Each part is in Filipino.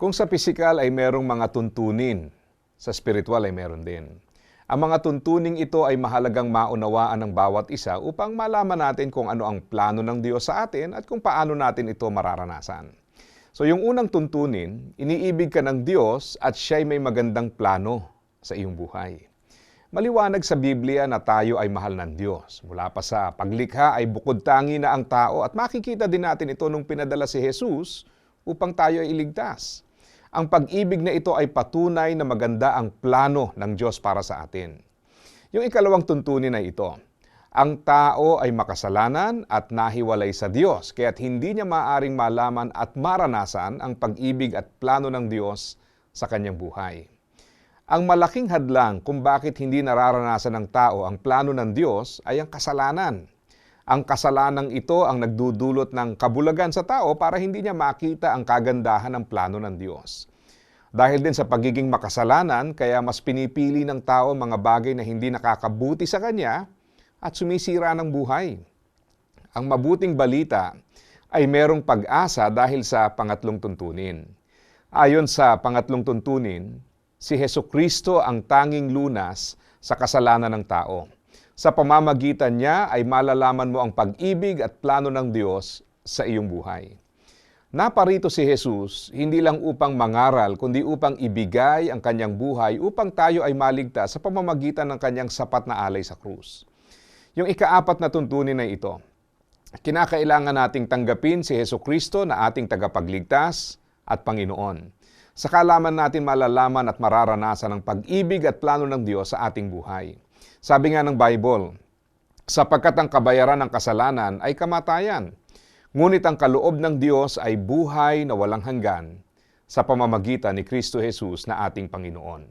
Kung sa pisikal ay merong mga tuntunin, sa spiritual ay meron din. Ang mga tuntuning ito ay mahalagang maunawaan ng bawat isa upang malaman natin kung ano ang plano ng Diyos sa atin at kung paano natin ito mararanasan. So yung unang tuntunin, iniibig ka ng Diyos at siya'y may magandang plano sa iyong buhay. Maliwanag sa Biblia na tayo ay mahal ng Diyos. Mula pa sa paglikha ay bukod tangi na ang tao at makikita din natin ito nung pinadala si Jesus upang tayo ay iligtas. Ang pag-ibig na ito ay patunay na maganda ang plano ng Diyos para sa atin. Yung ikalawang tuntunin ay ito. Ang tao ay makasalanan at nahiwalay sa Diyos, kaya't hindi niya maaring malaman at maranasan ang pag-ibig at plano ng Diyos sa kanyang buhay. Ang malaking hadlang kung bakit hindi nararanasan ng tao ang plano ng Diyos ay ang kasalanan. Ang kasalanang ito ang nagdudulot ng kabulagan sa tao para hindi niya makita ang kagandahan ng plano ng Diyos. Dahil din sa pagiging makasalanan, kaya mas pinipili ng tao mga bagay na hindi nakakabuti sa kanya at sumisira ng buhay. Ang mabuting balita ay merong pag-asa dahil sa pangatlong tuntunin. Ayon sa pangatlong tuntunin, si Heso Kristo ang tanging lunas sa kasalanan ng tao. Sa pamamagitan niya ay malalaman mo ang pag-ibig at plano ng Diyos sa iyong buhay. Naparito si Jesus hindi lang upang mangaral kundi upang ibigay ang kanyang buhay upang tayo ay maligtas sa pamamagitan ng kanyang sapat na alay sa krus. Yung ikaapat na tuntunin na ito, kinakailangan nating tanggapin si Heso Kristo na ating tagapagligtas at Panginoon. Sa kalaman natin malalaman at mararanasan ang pag-ibig at plano ng Diyos sa ating buhay. Sabi nga ng Bible, sapagkat ang kabayaran ng kasalanan ay kamatayan, ngunit ang kaloob ng Diyos ay buhay na walang hanggan sa pamamagitan ni Kristo Jesus na ating Panginoon.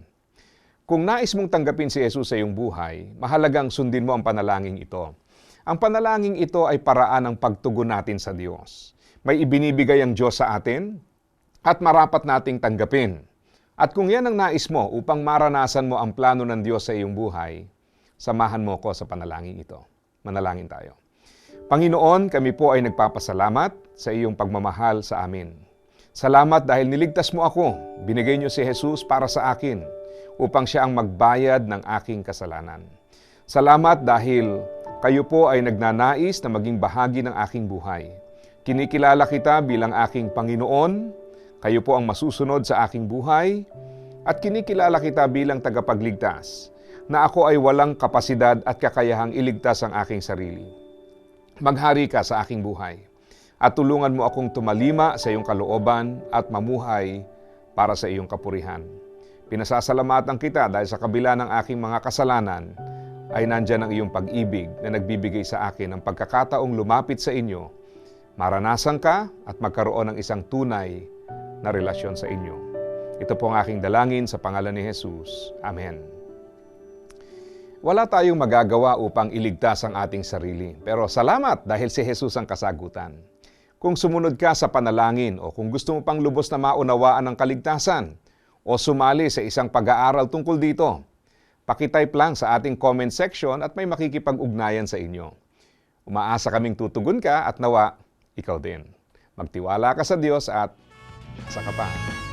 Kung nais mong tanggapin si Jesus sa iyong buhay, mahalagang sundin mo ang panalangin ito. Ang panalangin ito ay paraan ng pagtugon natin sa Diyos. May ibinibigay ang Diyos sa atin at marapat nating tanggapin. At kung yan ang nais mo upang maranasan mo ang plano ng Diyos sa iyong buhay, samahan mo ko sa panalangin ito. Manalangin tayo. Panginoon, kami po ay nagpapasalamat sa iyong pagmamahal sa amin. Salamat dahil niligtas mo ako. Binigay niyo si Jesus para sa akin upang siya ang magbayad ng aking kasalanan. Salamat dahil kayo po ay nagnanais na maging bahagi ng aking buhay. Kinikilala kita bilang aking Panginoon, kayo po ang masusunod sa aking buhay, at kinikilala kita bilang tagapagligtas na ako ay walang kapasidad at kakayahang iligtas ang aking sarili. Maghari ka sa aking buhay at tulungan mo akong tumalima sa iyong kalooban at mamuhay para sa iyong kapurihan. Pinasasalamatan kita dahil sa kabila ng aking mga kasalanan ay nandyan ang iyong pag-ibig na nagbibigay sa akin ng pagkakataong lumapit sa inyo, maranasan ka at magkaroon ng isang tunay na relasyon sa inyo. Ito po ang aking dalangin sa pangalan ni Jesus. Amen. Wala tayong magagawa upang iligtas ang ating sarili. Pero salamat dahil si Jesus ang kasagutan. Kung sumunod ka sa panalangin o kung gusto mo pang lubos na maunawaan ang kaligtasan o sumali sa isang pag-aaral tungkol dito, pakitype lang sa ating comment section at may makikipag-ugnayan sa inyo. Umaasa kaming tutugon ka at nawa, ikaw din. Magtiwala ka sa Diyos at sa kapaan.